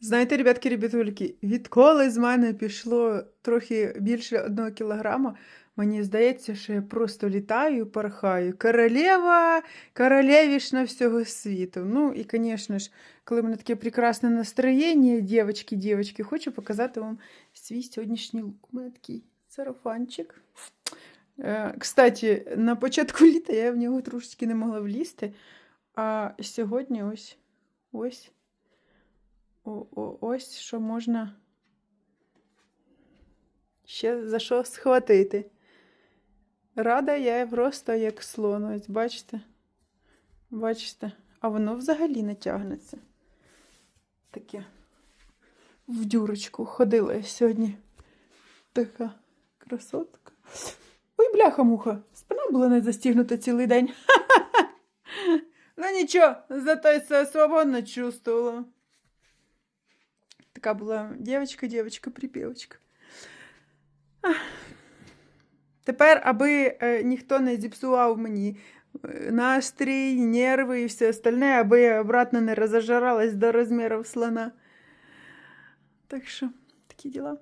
Знаєте, ребятки, ребятульки, відколи з мене пішло трохи більше одного кілограма, мені здається, що я просто літаю, порхаю. Королева, королевішна всього світу. Ну і, звісно ж, коли в мене таке прекрасне настроєння, дівчатки, дівчатки, хочу показати вам свій сьогоднішній лук. У мене такий сарафанчик. Е, Кстати, на початку літа я в нього трошечки не могла влізти, а сьогодні ось ось. Ось що можна ще за що схватити. Рада я просто як слон, ось бачите? Бачите? А воно взагалі не тягнеться. Таке в дюрочку ходила я сьогодні. Така красотка. Ой, бляха-муха, спина була не застігнута цілий день. Ну нічого, зато я себе свободно чувствувала. Така була дівчинка, дівчинка, припівочка. Ах. Тепер, аби е, ніхто не зіпсував мені е, настрій, нерви і все остальне, аби я обратно не розожралась до розмірів слона. Так що, такі діла.